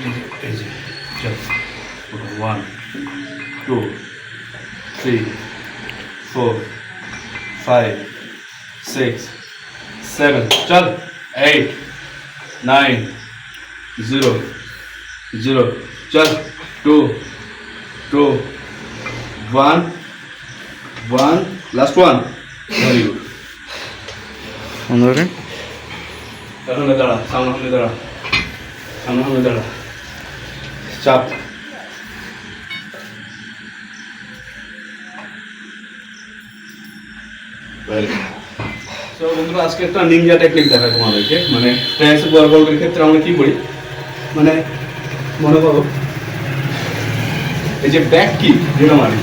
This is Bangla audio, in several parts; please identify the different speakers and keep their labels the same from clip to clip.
Speaker 1: जब one two three four five six seven चल एट नाइन ज़ीरो ज़ीरो चल two two one one last one
Speaker 2: very
Speaker 1: good अंदर सामने दाड़ा सामने दाड़ा सामने दाड़ा চাপ। তো বন্ধুরা, আজকে একটা নিনজা টেকনিক দেখায় তোমাদেরকে। মানে ট্রায়াস বলবের ক্ষেত্রে আমরা কি করি? মানে মনে করো, এই যে ব্যাক কি যেটা মারি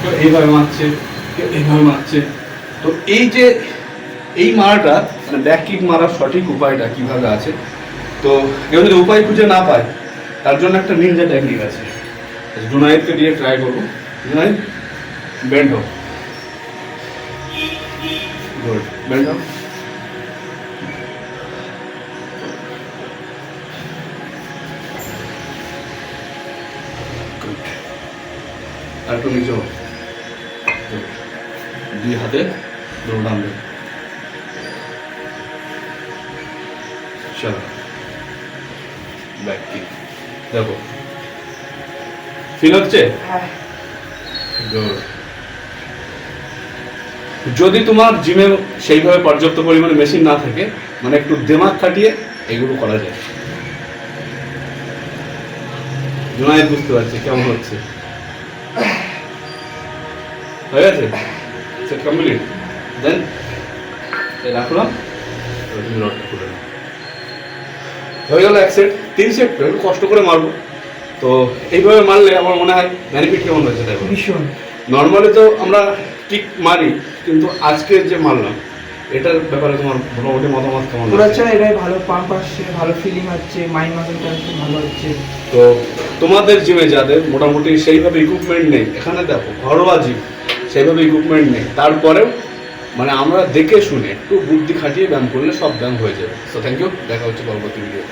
Speaker 1: কেউ এইভাবে মারছে কেউ এইভাবে মারছে। তো এই যে, এই মারাটা মানে ব্যাক কিক মারার সঠিক উপায়টা কীভাবে আছে, তো কেউ যদি উপায় খুঁজে না পায় তার জন্য একটা নিনজা টেকনিক আছে। জুনাইদকে দিয়ে ট্রাই করব। জুনাইদ বেন্ড হোক গুড বেন্ড আর একটু নিচে হাতে দৌড়ান দেবে চলো ব্যাক কিক দেখো। ফিল হচ্ছে? Good. যদি তোমার জিমে সেইভাবে পর্যাপ্ত পরিমাণে মেশিন না থাকে মানে একটু দেমাগ খাটিয়ে এগুলো করা যায়। জোনায়েত বুঝতে পারছি কেমন হচ্ছে? হয়ে গেছে? সেট কমপ্লিট দেন রাখলাম। রডটা খুলে হয়ে গেল এক সেট তিন সেট একটু কষ্ট করে মারবো। তো এইভাবে মারলে আমার মনে হয় বেনিফিট কেমন হয়েছে দেখো।
Speaker 3: ভীষণ।
Speaker 1: নর্মালি তো আমরা কিক মারি কিন্তু আজকে যে মারলাম এটার ব্যাপারে তোমার মোটামুটি মতামত কেমন
Speaker 3: তোর? হচ্ছে এটাই ভালো পাম্প আসছে ভালো ফিলিং হচ্ছে মাইন্ড মাসেলটা ভালো হচ্ছে।
Speaker 1: তো তোমাদের জিমে যাদের মোটামুটি সেইভাবে ইকুইপমেন্ট নেই এখানে দেখো ঘরোয়া জিম সেইভাবে ইকুইপমেন্ট নেই। তারপরেও মানে আমরা দেখে শুনে একটু বুদ্ধি খাটিয়ে ব্যায়াম করলে সব ব্যায়াম হয়ে যাবে। তো থ্যাংক ইউ দেখা হচ্ছে পরবর্তী ভিডিও